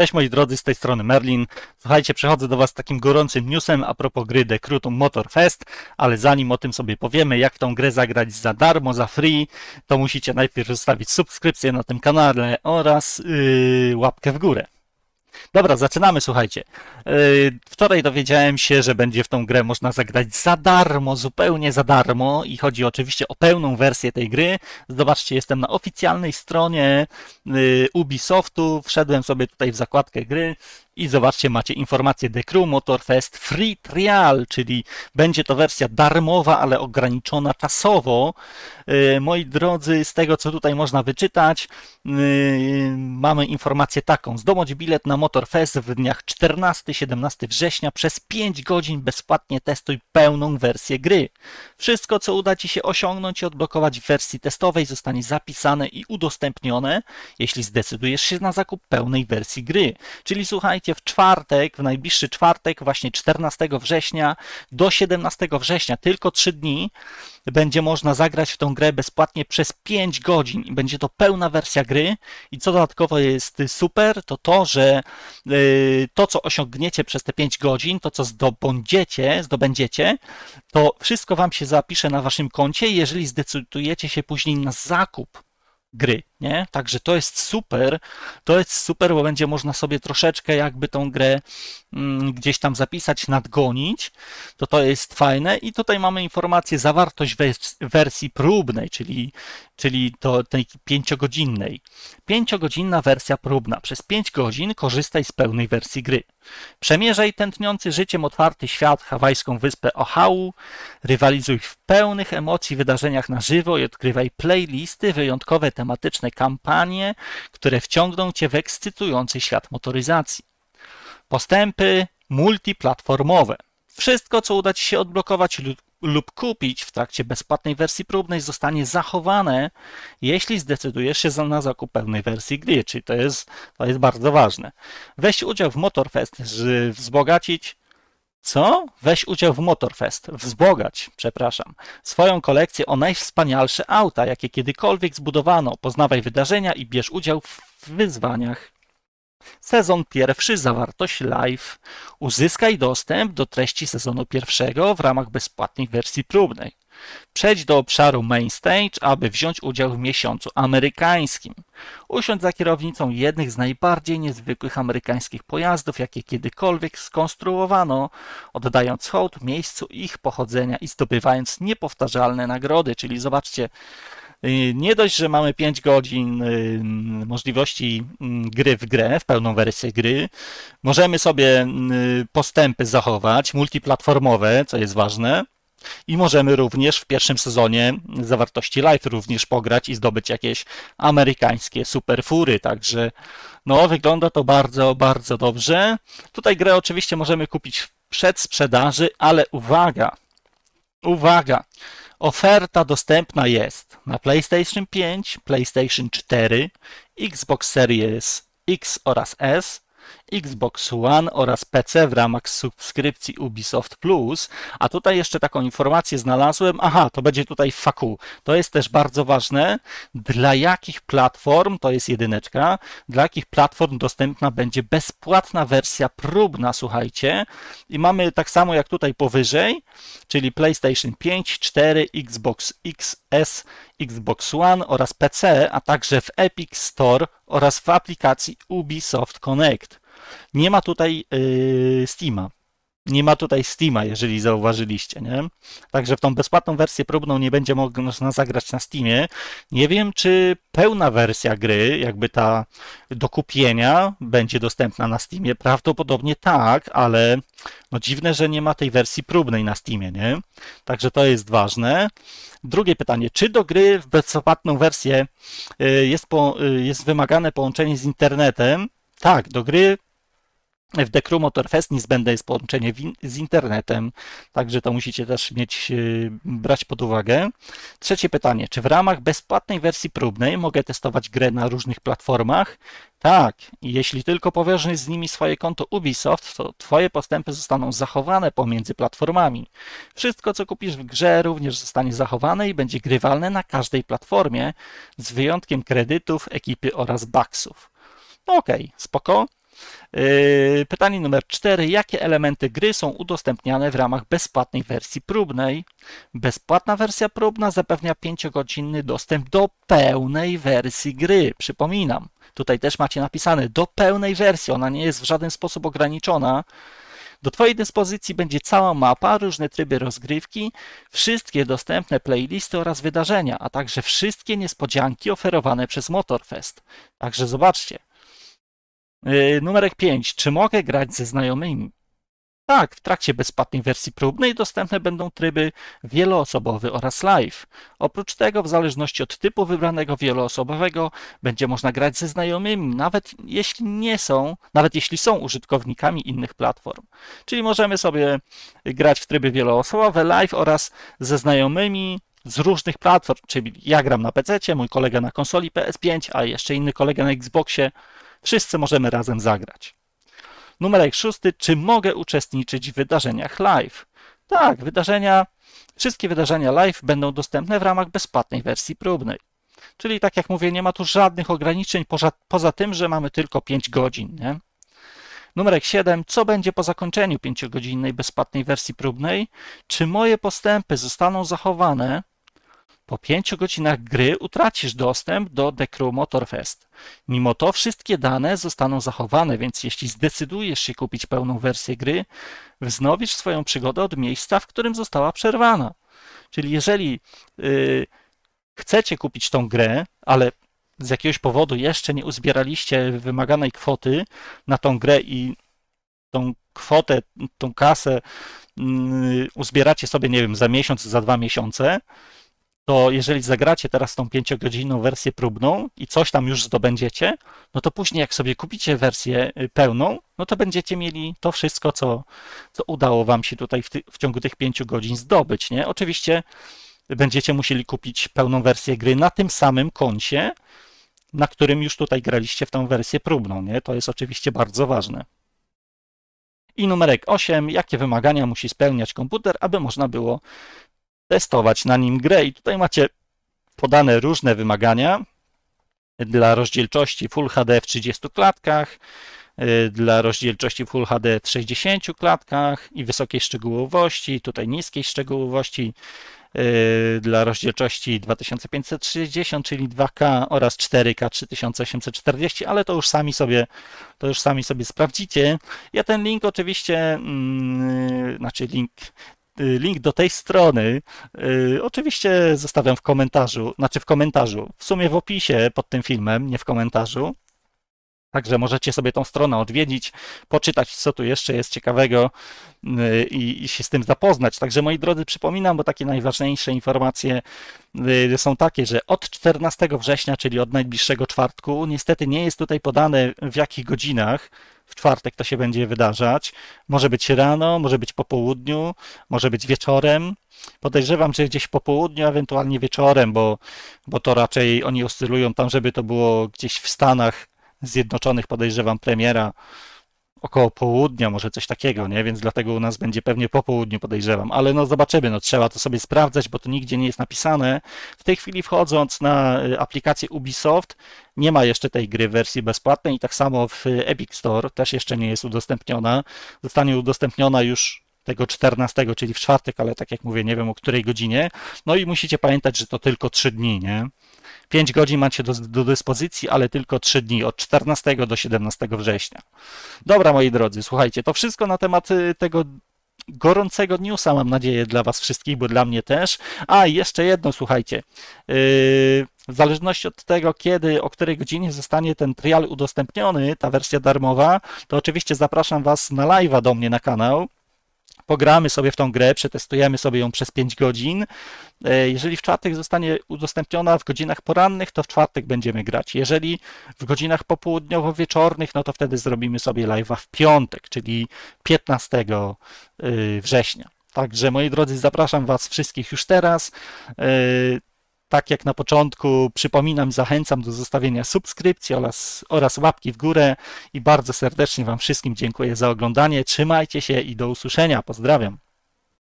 Cześć moi drodzy, z tej strony Merlin. Słuchajcie, przechodzę do Was z takim gorącym newsem a propos gry Crew Motor Fest, ale zanim o tym sobie powiemy, jak tą grę zagrać za darmo, za free, to musicie najpierw zostawić subskrypcję na tym kanale oraz yy, łapkę w górę. Dobra, zaczynamy, słuchajcie. Yy, Wczoraj dowiedziałem się, że będzie w tą grę można zagrać za darmo, zupełnie za darmo i chodzi oczywiście o pełną wersję tej gry. Zobaczcie, jestem na oficjalnej stronie yy, Ubisoftu, wszedłem sobie tutaj w zakładkę gry i zobaczcie, macie informację The Crew Motorfest Free Trial, czyli będzie to wersja darmowa, ale ograniczona czasowo. Yy, Moi drodzy, z tego co tutaj można wyczytać, yy, mamy informację taką. Zdobądź bilet na Motorfest w dniach 14-17 września przez 5 godzin bezpłatnie testuj pełną wersję gry. Wszystko, co uda Ci się osiągnąć i odblokować w wersji testowej, zostanie zapisane i udostępnione, jeśli zdecydujesz się na zakup pełnej wersji gry. Czyli słuchajcie, w czwartek, w najbliższy czwartek, właśnie 14 września do 17 września, tylko 3 dni, będzie można zagrać w tą grę bezpłatnie przez 5 godzin. Będzie to pełna wersja gry. I co dodatkowo jest super, to to, że yy, to, co osiągniecie przez te 5 godzin, to, co zdobędziecie, zdobędziecie, to wszystko Wam się zapisze na Waszym koncie, jeżeli zdecydujecie się później na zakup gry, nie? Także to jest super, to jest super, bo będzie można sobie troszeczkę jakby tą grę mm, gdzieś tam zapisać, nadgonić, to to jest fajne i tutaj mamy informację zawartość wers- wersji próbnej, czyli, czyli to tej pięciogodzinnej. Pięciogodzinna wersja próbna. Przez 5 godzin korzystaj z pełnej wersji gry. Przemierzaj tętniący życiem otwarty świat, hawajską wyspę Oahu, rywalizuj w pełnych emocji wydarzeniach na żywo i odkrywaj playlisty, wyjątkowe tematyczne kampanie, które wciągną Cię w ekscytujący świat motoryzacji. Postępy multiplatformowe. Wszystko, co uda Ci się odblokować lub, lub kupić w trakcie bezpłatnej wersji próbnej, zostanie zachowane, jeśli zdecydujesz się na zakup pełnej wersji gry, czyli to jest, to jest bardzo ważne. Weź udział w Motorfest, żeby wzbogacić co? Weź udział w Motorfest, wzbogać, przepraszam, swoją kolekcję o najwspanialsze auta, jakie kiedykolwiek zbudowano. Poznawaj wydarzenia i bierz udział w wyzwaniach. Sezon pierwszy, zawartość live. Uzyskaj dostęp do treści sezonu pierwszego w ramach bezpłatnej wersji próbnej. Przejdź do obszaru Main Stage, aby wziąć udział w miesiącu amerykańskim. Usiądź za kierownicą jednych z najbardziej niezwykłych amerykańskich pojazdów, jakie kiedykolwiek skonstruowano, oddając hołd miejscu ich pochodzenia i zdobywając niepowtarzalne nagrody. Czyli zobaczcie, nie dość, że mamy 5 godzin y, możliwości mm, gry w grę, w pełną wersję gry, możemy sobie y, postępy zachować, multiplatformowe, co jest ważne. I możemy również w pierwszym sezonie zawartości live również pograć i zdobyć jakieś amerykańskie superfury. Także no, wygląda to bardzo, bardzo dobrze. Tutaj grę oczywiście możemy kupić w przedsprzedaży, ale uwaga, uwaga, oferta dostępna jest na PlayStation 5, PlayStation 4, Xbox Series X oraz S, Xbox One oraz PC w ramach subskrypcji Ubisoft Plus. A tutaj jeszcze taką informację znalazłem. Aha, to będzie tutaj faku. To jest też bardzo ważne. Dla jakich platform, to jest jedyneczka, dla jakich platform dostępna będzie bezpłatna wersja próbna, słuchajcie. I mamy tak samo jak tutaj powyżej, czyli PlayStation 5, 4, Xbox XS, Xbox One oraz PC, a także w Epic Store oraz w aplikacji Ubisoft Connect. Nie ma tutaj yy, Steama. Nie ma tutaj Steama, jeżeli zauważyliście, nie? Także w tą bezpłatną wersję próbną nie będzie można zagrać na Steamie. Nie wiem, czy pełna wersja gry, jakby ta do kupienia, będzie dostępna na Steamie. Prawdopodobnie tak, ale no dziwne, że nie ma tej wersji próbnej na Steamie, nie? Także to jest ważne. Drugie pytanie, czy do gry w bezpłatną wersję y, jest, po, y, jest wymagane połączenie z internetem? Tak, do gry w Crew Motorfest niezbędne jest połączenie z internetem, także to musicie też mieć, yy, brać pod uwagę. Trzecie pytanie, czy w ramach bezpłatnej wersji próbnej mogę testować grę na różnych platformach? Tak, jeśli tylko powiążesz z nimi swoje konto Ubisoft, to Twoje postępy zostaną zachowane pomiędzy platformami. Wszystko, co kupisz w grze, również zostanie zachowane i będzie grywalne na każdej platformie, z wyjątkiem kredytów, ekipy oraz baksów. No okej, spoko. Yy, Pytanie numer 4. Jakie elementy gry są udostępniane w ramach bezpłatnej wersji próbnej? Bezpłatna wersja próbna zapewnia 5-godzinny dostęp do pełnej wersji gry. Przypominam, tutaj też macie napisane do pełnej wersji. Ona nie jest w żaden sposób ograniczona. Do Twojej dyspozycji będzie cała mapa, różne tryby rozgrywki, wszystkie dostępne playlisty oraz wydarzenia, a także wszystkie niespodzianki oferowane przez Motorfest. Także zobaczcie. Yy, Numerek 5. Czy mogę grać ze znajomymi? Tak, w trakcie bezpłatnej wersji próbnej dostępne będą tryby wieloosobowy oraz live. Oprócz tego, w zależności od typu wybranego wieloosobowego, będzie można grać ze znajomymi, nawet jeśli nie są, nawet jeśli są użytkownikami innych platform. Czyli możemy sobie grać w tryby wieloosobowe, live oraz ze znajomymi z różnych platform, czyli ja gram na PC, mój kolega na konsoli PS5, a jeszcze inny kolega na Xboxie. Wszyscy możemy razem zagrać. Numerek szósty. Czy mogę uczestniczyć w wydarzeniach live? Tak, wydarzenia, wszystkie wydarzenia live będą dostępne w ramach bezpłatnej wersji próbnej. Czyli tak jak mówię, nie ma tu żadnych ograniczeń poza, poza tym, że mamy tylko 5 godzin. Nie? Numerek 7. Co będzie po zakończeniu 5-godzinnej bezpłatnej wersji próbnej? Czy moje postępy zostaną zachowane? Po 5 godzinach gry utracisz dostęp do The Crew Motorfest. Mimo to wszystkie dane zostaną zachowane, więc jeśli zdecydujesz się kupić pełną wersję gry, wznowisz swoją przygodę od miejsca, w którym została przerwana. Czyli jeżeli yy, chcecie kupić tą grę, ale z jakiegoś powodu jeszcze nie uzbieraliście wymaganej kwoty na tą grę i tą kwotę, tą kasę yy, uzbieracie sobie, nie wiem, za miesiąc, za dwa miesiące, to jeżeli zagracie teraz tą 5-godzinną wersję próbną i coś tam już zdobędziecie, no to później jak sobie kupicie wersję y, pełną, no to będziecie mieli to wszystko, co, co udało wam się tutaj w, ty, w ciągu tych 5 godzin zdobyć, nie? Oczywiście będziecie musieli kupić pełną wersję gry na tym samym koncie, na którym już tutaj graliście w tą wersję próbną, nie? To jest oczywiście bardzo ważne. I numerek 8. Jakie wymagania musi spełniać komputer, aby można było testować na nim grę. I tutaj macie podane różne wymagania dla rozdzielczości Full HD w 30 klatkach, y, dla rozdzielczości Full HD w 60 klatkach i wysokiej szczegółowości, tutaj niskiej szczegółowości y, dla rozdzielczości 2560, czyli 2K oraz 4K 3840, ale to już sami sobie, to już sami sobie sprawdzicie. Ja ten link oczywiście, yy, znaczy link, link do tej strony y, oczywiście zostawiam w komentarzu, znaczy w komentarzu, w sumie w opisie pod tym filmem, nie w komentarzu. Także możecie sobie tą stronę odwiedzić, poczytać, co tu jeszcze jest ciekawego y, i, i, się z tym zapoznać. Także moi drodzy, przypominam, bo takie najważniejsze informacje są takie, że od 14 września, czyli od najbliższego czwartku, niestety nie jest tutaj podane w jakich godzinach w czwartek to się będzie wydarzać. Może być rano, może być po południu, może być wieczorem. Podejrzewam, że gdzieś po południu, ewentualnie wieczorem, bo, bo to raczej oni oscylują tam, żeby to było gdzieś w Stanach Zjednoczonych, podejrzewam, premiera około południa, może coś takiego, nie? Więc dlatego u nas będzie pewnie po południu, podejrzewam. Ale no zobaczymy, no trzeba to sobie sprawdzać, bo to nigdzie nie jest napisane. W tej chwili wchodząc na y, aplikację Ubisoft, nie ma jeszcze tej gry w wersji bezpłatnej i tak samo w Epic Store też jeszcze nie jest udostępniona. Zostanie udostępniona już tego 14, czyli w czwartek, ale tak jak mówię, nie wiem o której godzinie. No i musicie pamiętać, że to tylko 3 dni, nie? 5 godzin macie do, do dyspozycji, ale tylko 3 dni, od 14 do 17 września. Dobra, moi drodzy, słuchajcie, to wszystko na temat y, tego gorącego newsa, mam nadzieję, dla Was wszystkich, bo dla mnie też. A, jeszcze jedno, słuchajcie. Yy, w zależności od tego, kiedy, o której godzinie zostanie ten trial udostępniony, ta wersja darmowa, to oczywiście zapraszam Was na live'a do mnie na kanał pogramy sobie w tą grę, przetestujemy sobie ją przez 5 godzin. E, jeżeli w czwartek zostanie udostępniona w godzinach porannych, to w czwartek będziemy grać. Jeżeli w godzinach popołudniowo-wieczornych, no to wtedy zrobimy sobie live'a w piątek, czyli 15 y, września. Także moi drodzy, zapraszam Was wszystkich już teraz. Tak jak na początku, przypominam, zachęcam do zostawienia subskrypcji oraz, oraz łapki w górę i bardzo serdecznie Wam wszystkim dziękuję za oglądanie. Trzymajcie się i do usłyszenia. Pozdrawiam.